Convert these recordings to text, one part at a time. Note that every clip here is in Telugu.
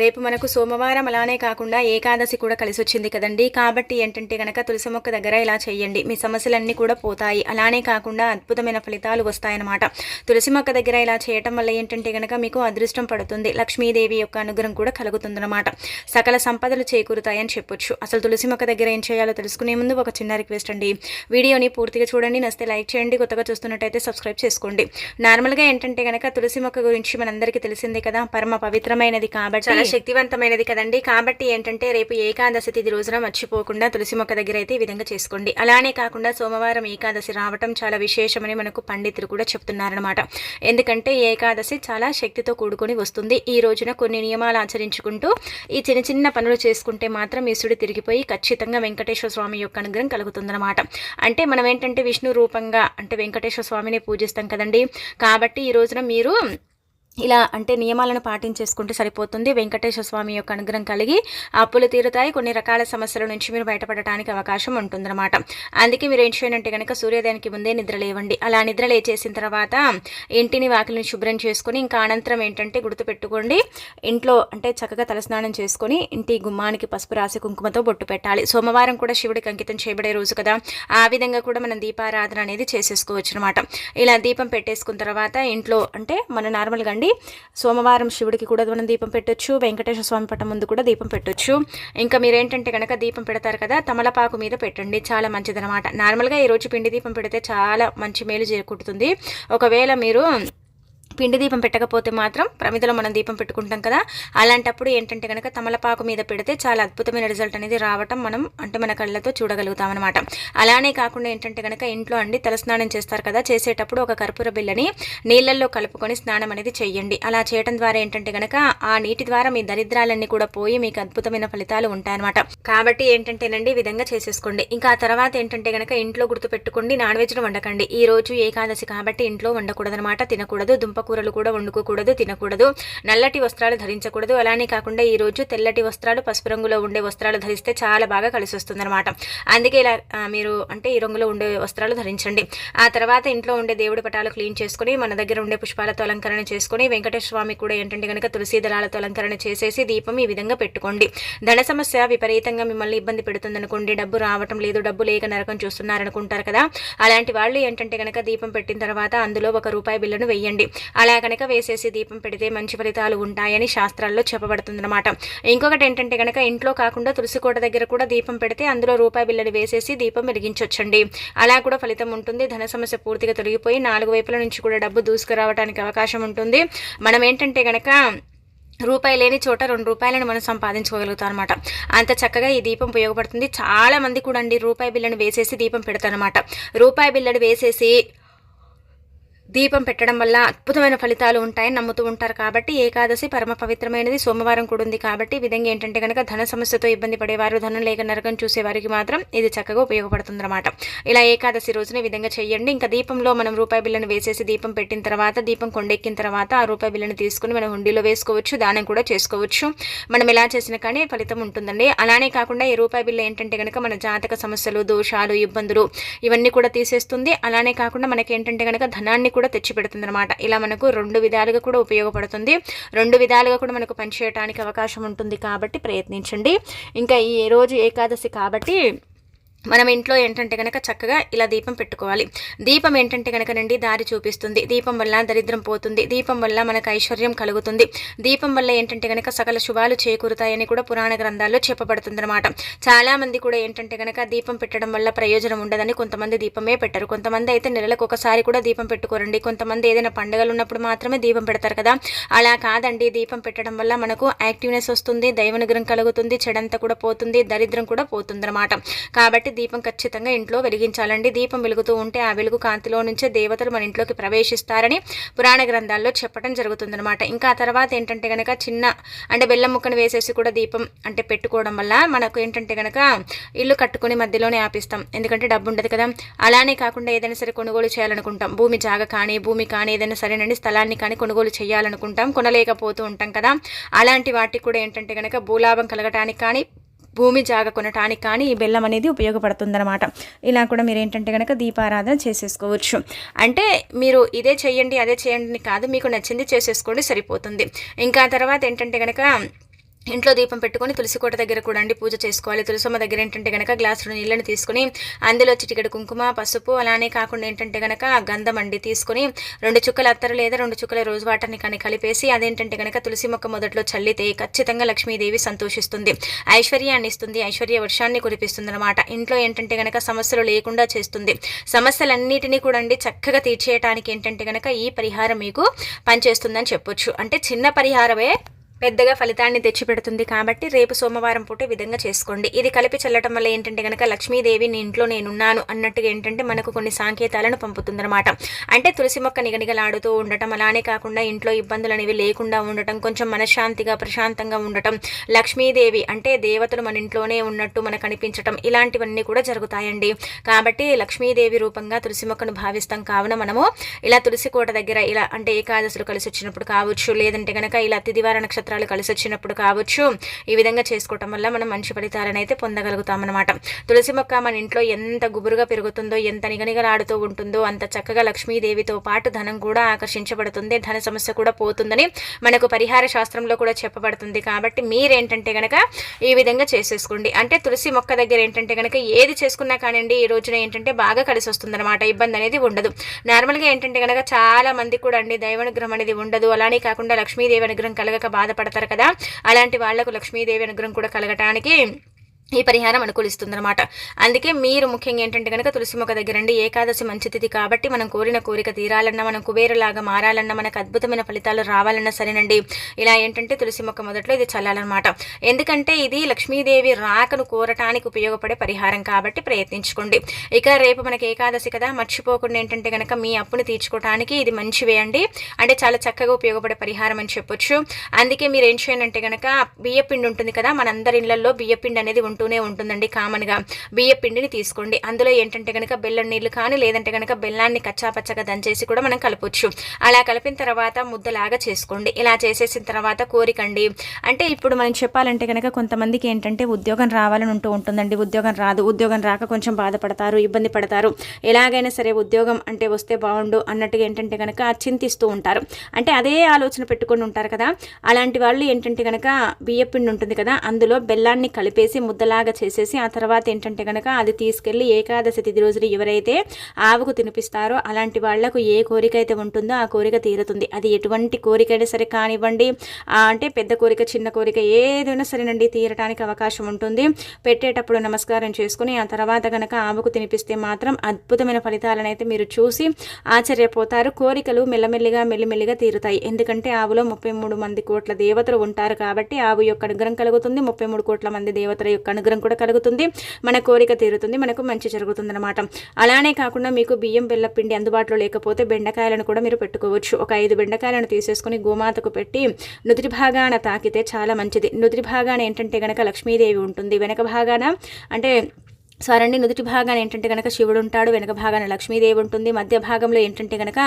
రేపు మనకు సోమవారం అలానే కాకుండా ఏకాదశి కూడా కలిసి వచ్చింది కదండి. కాబట్టి ఏంటంటే గనక తులసి మొక్క దగ్గర ఇలా చేయండి. మీ సమస్యలన్నీ కూడా పోతాయి. అలానే కాకుండా అద్భుతమైన ఫలితాలు వస్తాయన్నమాట. తులసి మొక్క దగ్గర ఇలా చేయటం వల్ల ఏంటంటే గనక మీకు అదృష్టం పడుతుంది. లక్ష్మీదేవి యొక్క అనుగ్రహం కూడా కలుగుతుందన్నమాట. సకల సంపదలు చేకూరుతాయని చెప్పొచ్చు. అసలు తులసి మొక్క దగ్గర ఏం చేయాలో తెలుసుకునే ముందు ఒక చిన్న రిక్వెస్ట్ అండి. వీడియోని పూర్తిగా చూడండి. నస్తే లైక్ చేయండి. కొత్తగా చూస్తున్నట్టయితే సబ్స్క్రైబ్ చేసుకోండి. నార్మల్గా ఏంటంటే గనక తులసి మొక్క గురించి మనందరికీ తెలిసిందే కదా. పరమ పవిత్రమైనది కాబట్టి చాలా శక్తివంతమైనది కదండి. కాబట్టి ఏంటంటే రేపు ఏకాదశి తిథి రోజున మర్చిపోకుండా తులసి మొక్క దగ్గర అయితే ఈ విధంగా చేసుకోండి. అలానే కాకుండా సోమవారం ఏకాదశి రావటం చాలా విశేషమని మనకు పండితులు కూడా చెప్తున్నారనమాట ఎందుకంటే ఏకాదశి చాలా శక్తితో కూడుకొని వస్తుంది. ఈ రోజున కొన్ని నియమాలు ఆచరించుకుంటూ ఈ చిన్న చిన్న పనులు చేసుకుంటే మాత్రం ఈశ్వరుడు తిరిగిపోయి ఖచ్చితంగా వెంకటేశ్వర స్వామి యొక్క అనుగ్రహం కలుగుతుందన్నమాట. అంటే మనం ఏంటంటే విష్ణు రూపంగా అంటే వెంకటేశ్వర స్వామిని పూజిస్తాం కదండి. కాబట్టి ఈ రోజున మీరు ఇలా అంటే నియమాలను పాటించేసుకుంటే సరిపోతుంది. వెంకటేశ్వర స్వామి యొక్క అనుగ్రహం కలిగి అప్పులు తీరుతాయి. కొన్ని రకాల సమస్యల నుంచి మీరు బయటపడటానికి అవకాశం ఉంటుందన్నమాట. అందుకే మీరు ఏం చేయాలంటే కనుక సూర్యోదయానికి ముందే నిద్ర లేవండి. అలా నిద్ర లేచేసిన తర్వాత ఇంటిని వాకిలిని శుభ్రం చేసుకొని ఇంకా అనంతరం ఏంటంటే గుర్తుపెట్టుకోండి. ఇంట్లో అంటే చక్కగా తలస్నానం చేసుకొని ఇంటి గుమ్మానికి పసుపు రాసి కుంకుమతో బొట్టు పెట్టాలి. సోమవారం కూడా శివుడికి అంకితం చేయబడే రోజు కదా. ఆ విధంగా కూడా మనం దీపారాధన అనేది చేసేసుకోవచ్చు అనమాట ఇలా దీపం పెట్టేసుకున్న తర్వాత ఇంట్లో అంటే మన నార్మల్గా పెట్టండి సోమవారం శివుడికి కూడా మనం దీపం పెట్టొచ్చు. వెంకటేశ్వర స్వామి పట్టం ముందు కూడా దీపం పెట్టొచ్చు. ఇంకా మీరు ఏంటంటే కనుక దీపం పెడతారు కదా తమలపాకు మీద పెట్టండి. చాలా మంచిదనమాట నార్మల్గా ఈరోజు పిండి దీపం పెడితే చాలా మంచి మేలు చేకూరుతుంది. ఒకవేళ మీరు పిండి దీపం పెట్టకపోతే మాత్రం ప్రమిదలో మనం దీపం పెట్టుకుంటాం కదా. అలాంటప్పుడు ఏంటంటే కనుక తమలపాకు మీద పెడితే చాలా అద్భుతమైన రిజల్ట్ అనేది రావటం మనం అంటే మన కళ్ళతో చూడగలుగుతాం అనమాట అలానే కాకుండా ఏంటంటే కనుక ఇంట్లో అండి తలస్నానం చేస్తారు కదా చేసేటప్పుడు ఒక కర్పూర బిల్లని నీళ్ళల్లో కలుపుకొని స్నానం అనేది చేయండి అలా చేయడం ద్వారా ఏంటంటే కనుక ఆ నీటి ద్వారా మీ దరిద్రాలన్నీ కూడా పోయి మీకు అద్భుతమైన ఫలితాలు ఉంటాయన్నమాట. కాబట్టి ఏంటంటేనండి ఈ విధంగా చేసేసుకోండి. ఇంకా ఆ తర్వాత ఏంటంటే కనుక ఇంట్లో గుర్తుపెట్టుకోండి నాన్ వెజ్ను వండకండి. ఈ రోజు ఏకాదశి కాబట్టి ఇంట్లో వండకూడదనమాట తినకూడదు దుంప కూరలు కూడా వండుకోకూడదు తినకూడదు. నల్లటి వస్త్రాలు ధరించకూడదు. అలానే కాకుండా ఈ రోజు తెల్లటి వస్త్రాలు పసుపు రంగులో ఉండే వస్త్రాలు ధరిస్తే చాలా బాగా కలిసి వస్తుందన్నమాట అందుకే ఇలా మీరు అంటే ఈ రంగులో ఉండే వస్త్రాలు ధరించండి. ఆ తర్వాత ఇంట్లో ఉండే దేవుడి పటాలు క్లీన్ చేసుకుని మన దగ్గర ఉండే పుష్పాలతో అలంకరణ చేసుకుని వెంకటేశ్వర స్వామి కూడా ఏంటంటే కనుక తులసి దళాలతో అలంకరణ చేసేసి దీపం ఈ విధంగా పెట్టుకోండి. ధన సమస్య విపరీతంగా మిమ్మల్ని ఇబ్బంది పెడుతుందనుకోండి. డబ్బు రావటం లేదు డబ్బు లేక నరకం చూస్తున్నారనుకుంటారు కదా. అలాంటి వాళ్ళు ఏంటంటే కనుక దీపం పెట్టిన తర్వాత అందులో ఒక రూపాయి బిల్లును వెయ్యండి. అలా కనుక వేసేసి దీపం పెడితే మంచి ఫలితాలు ఉంటాయని శాస్త్రాల్లో చెప్పబడుతుందన్నమాట. ఇంకొకటి ఏంటంటే కనుక ఇంట్లో కాకుండా తులసికోట దగ్గర కూడా దీపం పెడితే అందులో రూపాయి బిల్లని వేసేసి దీపం వెలిగించవచ్చండి అలా కూడా ఫలితం ఉంటుంది. ధన సమస్య పూర్తిగా తొలగిపోయి నాలుగు వైపుల నుంచి కూడా డబ్బు దూసుకురావడానికి అవకాశం ఉంటుంది. మనం ఏంటంటే కనుక రూపాయి లేని చోట రెండు రూపాయలను మనం సంపాదించుకోగలుగుతాం అనమాట అంత చక్కగా ఈ దీపం ఉపయోగపడుతుంది. చాలా మంది కూడా అండి రూపాయి బిల్లను వేసేసి దీపం పెడతారనమాట రూపాయి బిల్లను వేసేసి దీపం పెట్టడం వల్ల అద్భుతమైన ఫలితాలు ఉంటాయని నమ్ముతూ ఉంటారు కాబట్టి ఏకాదశి పరమ పవిత్రమైనది సోమవారం కూడా ఉంది కాబట్టి ఈ విధంగా ఏంటంటే కనుక ధన సమస్యతో ఇబ్బంది పడేవారు ధనం లేక నరకం చూసేవారికి మాత్రం ఇది చక్కగా ఉపయోగపడుతుంది అనమాట ఇలా ఏకాదశి రోజున ఈ విధంగా చేయండి. ఇంకా దీపంలో మనం రూపాయి బిల్లను వేసేసి దీపం పెట్టిన తర్వాత దీపం కొండెక్కిన తర్వాత ఆ రూపాయి బిల్లను తీసుకుని మనం హుండీలో వేసుకోవచ్చు దానం కూడా చేసుకోవచ్చు. మనం ఎలా చేసినా కానీ ఫలితం ఉంటుందండి. అలానే కాకుండా ఈ రూపాయి బిల్లు ఏంటంటే కనుక మన జాతక సమస్యలు దోషాలు ఇబ్బందులు ఇవన్నీ కూడా తీసేస్తుంది. అలానే కాకుండా మనకి ఏంటంటే కనుక ధనాన్ని కూడా కూడా తెచ్చిపెడుతుంది అనమాట ఇలా మనకు రెండు విధాలుగా కూడా ఉపయోగపడుతుంది. రెండు విధాలుగా కూడా మనకు పనిచేయడానికి అవకాశం ఉంటుంది కాబట్టి ప్రయత్నించండి. ఇంకా ఈ రోజు ఏకాదశి కాబట్టి మనం ఇంట్లో ఏంటంటే కనుక చక్కగా ఇలా దీపం పెట్టుకోవాలి. దీపం ఏంటంటే కనుక నండి దారి చూపిస్తుంది. దీపం వల్ల దరిద్రం పోతుంది. దీపం వల్ల మనకు ఐశ్వర్యం కలుగుతుంది. దీపం వల్ల ఏంటంటే కనుక సకల శుభాలు చేకూరుతాయని కూడా పురాణ గ్రంథాల్లో చెప్పబడుతుందన్నమాట. చాలామంది చాలా మంది కూడా ఏంటంటే కనుక దీపం పెట్టడం వల్ల ప్రయోజనం ఉండదని కొంతమంది దీపమే పెట్టరు. కొంతమంది అయితే నెలలకు ఒకసారి కూడా దీపం పెట్టుకోరండి. కొంతమంది ఏదైనా పండుగలు ఉన్నప్పుడు మాత్రమే దీపం పెడతారు కదా. అలా కాదండి. దీపం పెట్టడం వల్ల మనకు యాక్టివ్నెస్ వస్తుంది దైవనుగ్రహం కలుగుతుంది చెడంతా కూడా పోతుంది దరిద్రం కూడా పోతుందనమాట కాబట్టి దీపం ఖచ్చితంగా ఇంట్లో వెలిగించాలండి. దీపం వెలుగుతూ ఉంటే ఆ వెలుగు కాంతిలో నుంచే దేవతలు మన ఇంట్లోకి ప్రవేశిస్తారని పురాణ గ్రంథాల్లో చెప్పడం జరుగుతుందనమాట ఇంకా ఆ తర్వాత ఏంటంటే కనుక చిన్న అంటే బెల్లం ముక్కను వేసేసి కూడా దీపం అంటే పెట్టుకోవడం వల్ల మనకు ఏంటంటే కనుక ఇల్లు కట్టుకుని మధ్యలోనే ఆపిస్తాం. ఎందుకంటే డబ్బు ఉండదు కదా. అలానే కాకుండా ఏదైనా సరే కొనుగోలు చేయాలనుకుంటాం. భూమి జాగ కానీ భూమి కానీ ఏదైనా సరేనండి స్థలాన్ని కానీ కొనుగోలు చేయాలనుకుంటాం. కొనలేకపోతూ ఉంటాం కదా. అలాంటి వాటికి కూడా ఏంటంటే కనుక భూలాభం కలగటానికి కానీ భూమి జాగ కొనటానికి కానీ ఈ బెల్లం అనేది ఉపయోగపడుతుందన్నమాట. ఇలా కూడా మీరు ఏంటంటే కనుక దీపారాధన చేసేసుకోవచ్చు. అంటే మీరు ఇదే చేయండి అదే చేయండి కాదు మీకు నచ్చింది చేసేసుకోండి సరిపోతుంది. ఇంకా తర్వాత ఏంటంటే కనుక ఇంట్లో దీపం పెట్టుకొని తులసి కోట దగ్గర కూడా అండి పూజ చేసుకోవాలి. తులసమ్మ దగ్గర ఏంటంటే గనక గ్లాసులో నీళ్ళని తీసుకొని అందులో చిటికెడు కుంకుమ పసుపు అలానే కాకుండా ఏంటంటే గనక గంధం అండి తీసుకొని రెండు చుక్కల అత్తరు లేదా రెండు చుక్కల రోజు వాటర్ని కానీ కలిపేసి అదేంటంటే గనక తులసి మొక్క మొదట్లో చల్లితే ఖచ్చితంగా లక్ష్మీదేవి సంతోషిస్తుంది. ఐశ్వర్యాన్ని ఇస్తుంది. ఐశ్వర్య వర్షాన్ని కురిపిస్తుంది అనమాట ఇంట్లో ఏంటంటే గనక సమస్యలు లేకుండా చేస్తుంది. సమస్యలన్నిటినీ కూడా అండి చక్కగా తీర్చేయటానికి ఏంటంటే గనక ఈ పరిహారం మీకు పనిచేస్తుందని చెప్పొచ్చు. అంటే చిన్న పరిహారమే పెద్దగా ఫలితాన్ని తెచ్చిపెడుతుంది కాబట్టి రేపు సోమవారం పూట విధంగా చేసుకోండి. ఇది కలిపి చల్లటం వల్ల ఏంటంటే కనుక లక్ష్మీదేవి నీ ఇంట్లో నేనున్నాను అన్నట్టుగా ఏంటంటే మనకు కొన్ని సాంకేతాలను పంపుతుందన్నమాట. అంటే తులసి మొక్క నిగనిగలాడుతూ ఉండటం అలానే కాకుండా ఇంట్లో ఇబ్బందులు అనేవి లేకుండా ఉండటం కొంచెం మనశ్శాంతిగా ప్రశాంతంగా ఉండటం లక్ష్మీదేవి అంటే దేవతలు మన ఇంట్లోనే ఉన్నట్టు మనకు అనిపించటం ఇలాంటివన్నీ కూడా జరుగుతాయండి. కాబట్టి లక్ష్మీదేవి రూపంగా తులసి మొక్కను భావిస్తాం. కావున మనము ఇలా తులసి కోట దగ్గర ఇలా అంటే ఏకాదశులు కలిసి వచ్చినప్పుడు కావచ్చు లేదంటే కనుక ఇలా తిదివార నక్షత్రం నక్షత్రాలు కలిసి వచ్చినప్పుడు కావచ్చు. ఈ విధంగా చేసుకోవటం వల్ల మనం మంచి ఫలితాలను అయితే పొందగలుగుతామన్నమాట. తులసి మొక్క మన ఇంట్లో ఎంత గుబురుగా పెరుగుతుందో ఎంత నిగనిగలాడుతూ ఉంటుందో అంత చక్కగా లక్ష్మీదేవితో పాటు ధనం కూడా ఆకర్షించబడుతుంది ధన సమస్య కూడా పోతుందని మనకు పరిహార శాస్త్రంలో కూడా చెప్పబడుతుంది. కాబట్టి మీరేంటంటే గనక ఈ విధంగా చేసేసుకోండి. అంటే తులసి మొక్క దగ్గర ఏంటంటే గనక ఏది చేసుకున్నా కానివ్వండి ఈ రోజున ఏంటంటే బాగా కలిసి వస్తుందన్నమాట ఇబ్బంది అనేది ఉండదు. నార్మల్గా ఏంటంటే గనక చాలా మంది కూడా అండి దైవానుగ్రహం అనేది ఉండదు. అలానే కాకుండా లక్ష్మీదేవి అనుగ్రహం కలగక బాధపడ పడతారు కదా. అలాంటి వాళ్ళకు లక్ష్మీదేవి అనుగ్రహం కూడా కలగటానికి ఈ పరిహారం అనుకూలిస్తుందన్నమాట. అందుకే మీరు ముఖ్యంగా ఏంటంటే కనుక తులసి మొక్క దగ్గరండి ఏకాదశి మంచి తిథి కాబట్టి మనం కోరిన కోరిక తీరాలన్నా మనం కుబేరులాగా మారాలన్నా మనకు అద్భుతమైన ఫలితాలు రావాలన్నా సరేనండి. ఇలా ఏంటంటే తులసి మొక్క మొదట్లో ఇది చల్లాలన్నమాట. ఎందుకంటే ఇది లక్ష్మీదేవి రాకను కోరటానికి ఉపయోగపడే పరిహారం కాబట్టి ప్రయత్నించుకోండి. ఇక రేపు మనకి ఏకాదశి కదా మర్చిపోకుండా ఏంటంటే కనుక మీ అప్పును తీర్చుకోవటానికి ఇది మంచివే అండి. అంటే చాలా చక్కగా ఉపయోగపడే పరిహారం అని చెప్పొచ్చు. అందుకే మీరు ఏం చేయండి అంటే కనుక బియ్యపిండి ఉంటుంది కదా మనందరి ఇళ్ళలో బియ్యపిండి అనేది ఉంటుంది. ఉంటూనే ఉంటుందండి కామన్గా. బియ్య పిండిని తీసుకోండి. అందులో ఏంటంటే కనుక బెల్లం నీళ్ళు కానీ లేదంటే కనుక బెల్లాన్ని కచ్చాపచ్చగా దంచేసి కూడా మనం కలపొచ్చు. అలా కలిపిన తర్వాత ముద్దలాగా చేసుకోండి. ఇలా చేసేసిన తర్వాత కోరికండి. అంటే ఇప్పుడు మనం చెప్పాలంటే కనుక కొంతమందికి ఏంటంటే ఉద్యోగం రావాలని ఉంటూ ఉంటుందండి. ఉద్యోగం రాదు. ఉద్యోగం రాక కొంచెం బాధపడతారు ఇబ్బంది పడతారు. ఎలాగైనా సరే ఉద్యోగం అంటే వస్తే బాగుండు అన్నట్టుగా ఏంటంటే కనుక చింతిస్తూ ఉంటారు. అంటే అదే ఆలోచన పెట్టుకొని ఉంటారు కదా. అలాంటి వాళ్ళు ఏంటంటే కనుక బియ్యపిండి ఉంటుంది కదా అందులో బెల్లాన్ని కలిపేసి ముద్దలా అలాగ చేసేసి ఆ తర్వాత ఏంటంటే కనుక అది తీసుకెళ్ళి ఏకాదశి తిథి రోజులు ఎవరైతే ఆవుకు తినిపిస్తారో అలాంటి వాళ్ళకు ఏ కోరిక అయితే ఉంటుందో ఆ కోరిక తీరుతుంది. అది ఎటువంటి కోరిక అయినా సరే కానివ్వండి అంటే పెద్ద కోరిక చిన్న కోరిక ఏదైనా సరేనండి తీరటానికి అవకాశం ఉంటుంది. పెట్టేటప్పుడు నమస్కారం చేసుకుని ఆ తర్వాత కనుక ఆవుకు తినిపిస్తే మాత్రం అద్భుతమైన ఫలితాలను అయితే మీరు చూసి ఆశ్చర్యపోతారు. కోరికలు మెల్లమెల్లిగా మెల్లిమెల్లిగా తీరుతాయి. ఎందుకంటే ఆవులో ముప్పై మూడు మంది కోట్ల దేవతలు ఉంటారు కాబట్టి ఆవు యొక్క అనుగ్రహం కలుగుతుంది. ముప్పై మూడు కోట్ల మంది దేవతల యొక్క అనుగ్రహం కూడా కలుగుతుంది. మన కోరిక తీరుతుంది. మనకు మంచి జరుగుతుంది అనమాట అలానే కాకుండా మీకు బియ్యం బెల్లపిండి అందుబాటులో లేకపోతే బెండకాయలను కూడా మీరు పెట్టుకోవచ్చు. ఒక ఐదు బెండకాయలను తీసేసుకుని గోమాతకు పెట్టి నుదిరి భాగాన తాకితే చాలా మంచిది. నుదిరి భాగాన ఏంటంటే గనక లక్ష్మీదేవి ఉంటుంది. వెనక భాగాన అంటే సరండి నుదుటి భాగాన్ని ఏంటంటే కనుక శివుడు ఉంటాడు వెనక భాగాన లక్ష్మీదేవి ఉంటుంది మధ్య భాగంలో ఏంటంటే కనుక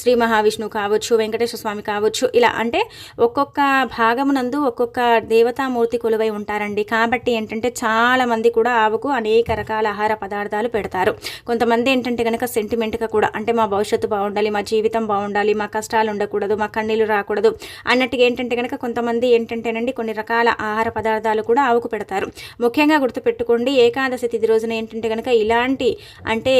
శ్రీ మహావిష్ణువు కావచ్చు వెంకటేశ్వర స్వామి కావచ్చు ఇలా అంటే ఒక్కొక్క భాగమునందు ఒక్కొక్క దేవతామూర్తి కొలువై ఉంటారండి. కాబట్టి ఏంటంటే చాలామంది కూడా ఆవుకు అనేక రకాల ఆహార పదార్థాలు పెడతారు. కొంతమంది ఏంటంటే కనుక సెంటిమెంట్గా కూడా అంటే మా భవిష్యత్తు బాగుండాలి మా జీవితం బాగుండాలి మా కష్టాలు ఉండకూడదు మా కన్నీళ్ళు రాకూడదు అన్నట్టుగా ఏంటంటే కనుక కొంతమంది ఏంటంటేనండి కొన్ని రకాల ఆహార పదార్థాలు కూడా ఆవుకు పెడతారు. ముఖ్యంగా గుర్తుపెట్టుకోండి ఏకాదశి తిథి రోజున ఏంటంటే కనుక ఇలాంటి అంటే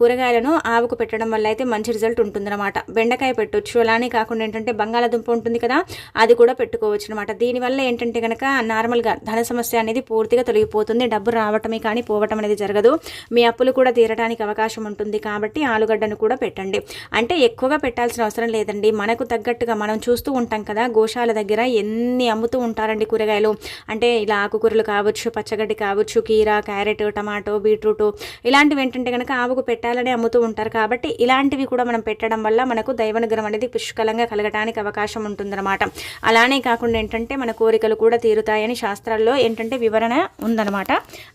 కూరగాయలను ఆవుకు పెట్టడం వల్ల అయితే మంచి రిజల్ట్ ఉంటుందన్నమాట. బెండకాయ పెట్టవచ్చు అలానే కాకుండా ఏంటంటే బంగాళాదుంప ఉంటుంది కదా అది కూడా పెట్టుకోవచ్చు అనమాట దీనివల్ల ఏంటంటే కనుక నార్మల్గా ధన సమస్య అనేది పూర్తిగా తొలగిపోతుంది డబ్బు రావటమే కానీ పోవటం అనేది జరగదు. మీ అప్పులు కూడా తీరడానికి అవకాశం ఉంటుంది కాబట్టి ఆలుగడ్డను కూడా పెట్టండి. అంటే ఎక్కువగా పెట్టాల్సిన అవసరం లేదండి. మనకు తగ్గట్టుగా మనం చూస్తూ ఉంటాం కదా గోశాల దగ్గర ఎన్ని అమ్ముతూ ఉంటారండి కూరగాయలు. అంటే ఇలా ఆకుకూరలు కావచ్చు పచ్చగడ్డి కావచ్చు కీర క్యారెట్ టమాటా టమాటో బీట్రూట్ ఇలాంటివి ఏంటంటే కనుక ఆవుకు పెట్టాలని అమ్ముతూ ఉంటారు. కాబట్టి ఇలాంటివి కూడా మనం పెట్టడం వల్ల మనకు దైవనుగ్రహం అనేది పుష్కలంగా కలగడానికి అవకాశం ఉంటుందన్నమాట. అలానే కాకుండా ఏంటంటే మన కోరికలు కూడా తీరుతాయని శాస్త్రాల్లో ఏంటంటే వివరణ ఉందన్నమాట.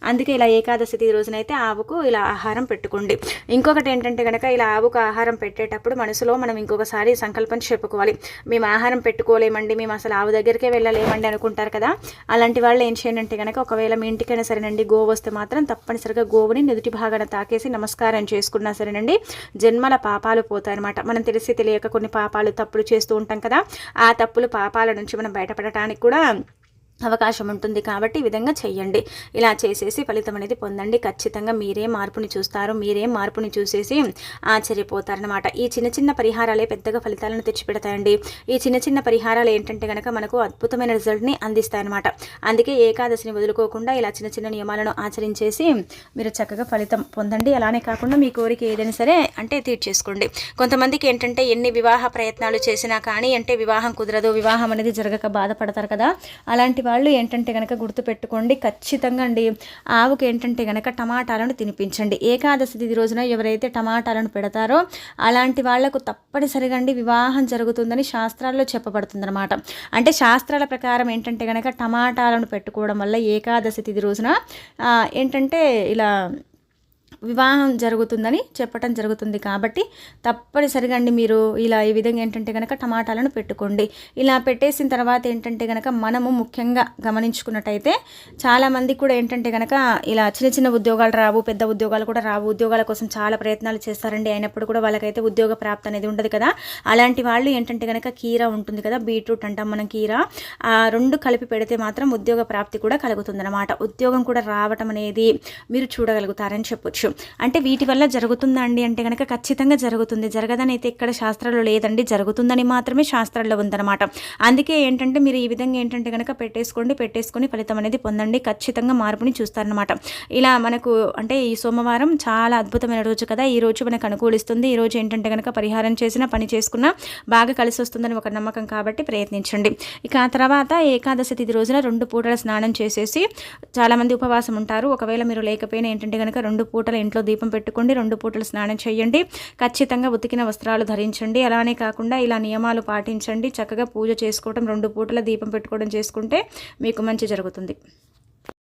అందుకే ఇలా ఏకాదశి రోజునైతే ఆవుకు ఇలా ఆహారం పెట్టుకోండి. ఇంకొకటి ఏంటంటే కనుక ఇలా ఆవుకు ఆహారం పెట్టేటప్పుడు మనసులో మనం ఇంకొకసారి సంకల్పం చెప్పుకోవాలి. మేము ఆహారం పెట్టుకోలేమండి మేము అసలు ఆవు దగ్గరికే వెళ్ళలేమండి అనుకుంటారు కదా. అలాంటి వాళ్ళు ఏం చేయండి అంటే కనుక ఒకవేళ మీ ఇంటికైనా సరేనండి గో వస్తే మాత్రం తప్ప తప్పనిసరిగా గోవుని నుదుటి భాగాన తాకేసి నమస్కారం చేసుకున్నా సరేనండి. జన్మల పాపాలు పోతాయన్నమాట. మనం తెలిసి తెలియక కొన్ని పాపాలు తప్పులు చేస్తూ ఉంటాం కదా. ఆ తప్పులు పాపాల నుంచి మనం బయటపడటానికి కూడా అవకాశం ఉంటుంది కాబట్టి ఈ విధంగా చెయ్యండి. ఇలా చేసేసి ఫలితం అనేది పొందండి. ఖచ్చితంగా మీరే మార్పుని చూస్తారు. మీరే మార్పుని చూసేసి ఆశ్చర్యపోతారనమాట ఈ చిన్న చిన్న పరిహారాలే పెద్దగా ఫలితాలను తెచ్చిపెడతాయండి. ఈ చిన్న చిన్న పరిహారాలు ఏంటంటే కనుక మనకు అద్భుతమైన రిజల్ట్ని అందిస్తాయన్నమాట. అందుకే ఏకాదశిని వదులుకోకుండా ఇలా చిన్న చిన్న నియమాలను ఆచరించేసి మీరు చక్కగా ఫలితం పొందండి. అలానే కాకుండా మీ కోరిక ఏదైనా సరే అంటే తీర్చేసుకోండి. కొంతమందికి ఏంటంటే ఎన్ని వివాహ ప్రయత్నాలు చేసినా కానీ అంటే వివాహం కుదరదు వివాహం అనేది జరగక బాధపడతారు కదా. అలాంటి వాళ్ళు ఏంటంటే కనుక గుర్తుపెట్టుకోండి ఖచ్చితంగా అండి ఆవుకు ఏంటంటే కనుక టమాటాలను తినిపించండి. ఏకాదశి తిథి రోజున ఎవరైతే టమాటాలను పెడతారో అలాంటి వాళ్ళకు తప్పనిసరిగా అండి వివాహం జరుగుతుందని శాస్త్రాల్లో చెప్పబడుతుందన్నమాట. అంటే శాస్త్రాల ప్రకారం ఏంటంటే కనుక టమాటాలను పెట్టుకోవడం వల్ల ఏకాదశి తిథి రోజున ఏంటంటే ఇలా వివాహం జరుగుతుందని చెప్పటం జరుగుతుంది కాబట్టి తప్పనిసరిగా అండి మీరు ఇలా ఈ విధంగా ఏంటంటే కనుక టమాటాలను పెట్టుకోండి. ఇలా పెట్టేసిన తర్వాత ఏంటంటే కనుక మనము ముఖ్యంగా గమనించుకున్నట్టయితే చాలామంది కూడా ఏంటంటే కనుక ఇలా చిన్న చిన్న ఉద్యోగాలు రావు పెద్ద ఉద్యోగాలు కూడా రావు. ఉద్యోగాల కోసం చాలా ప్రయత్నాలు చేస్తారండి. అయినప్పుడు కూడా వాళ్ళకైతే ఉద్యోగ ప్రాప్తి అనేది ఉండదు కదా. అలాంటి వాళ్ళు ఏంటంటే కనుక కీర ఉంటుంది కదా బీట్రూట్ అంటాం మనం కీర. ఆ రెండు కలిపి పెడితే మాత్రం ఉద్యోగ ప్రాప్తి కూడా కలుగుతుందన్నమాట. ఉద్యోగం కూడా రావటం అనేది మీరు చూడగలుగుతారని చెప్పొచ్చు. అంటే వీటి వల్ల జరుగుతుందా అండి? అంటే కనుక ఖచ్చితంగా జరుగుతుంది. జరగదని అయితే ఇక్కడ శాస్త్రాల్లో లేదండి. జరుగుతుందని మాత్రమే శాస్త్రాల్లో ఉందన్నమాట. అందుకే ఏంటంటే మీరు ఈ విధంగా ఏంటంటే కనుక పెట్టేసుకోండి పెట్టేసుకొని ఫలితం అనేది పొందండి. ఖచ్చితంగా మార్పుని చూస్తారనమాట ఇలా మనకు అంటే ఈ సోమవారం చాలా అద్భుతమైన రోజు కదా. ఈ రోజు మనకు అనుకూలిస్తుంది. ఈ రోజు ఏంటంటే కనుక పరిహారం చేసిన పని చేసుకున్నా బాగా కలిసి వస్తుందని ఒక నమ్మకం కాబట్టి ప్రయత్నించండి. ఇక ఆ తర్వాత ఏకాదశి తిథి రోజున రెండు పూటల స్నానం చేసేసి చాలామంది ఉపవాసం ఉంటారు. ఒకవేళ మీరు లేకపోయినా ఏంటంటే కనుక రెండు పూటల ఇంట్లో దీపం పెట్టుకోండి రెండు పూటలు స్నానం చేయండి ఖచ్చితంగా ఉతికిన వస్త్రాలు ధరించండి. అలానే కాకుండా ఇలా నియమాలు పాటించండి. చక్కగా పూజ చేసుకోవడం రెండు పూటల దీపం పెట్టుకోవడం చేసుకుంటే మీకు మంచి జరుగుతుంది.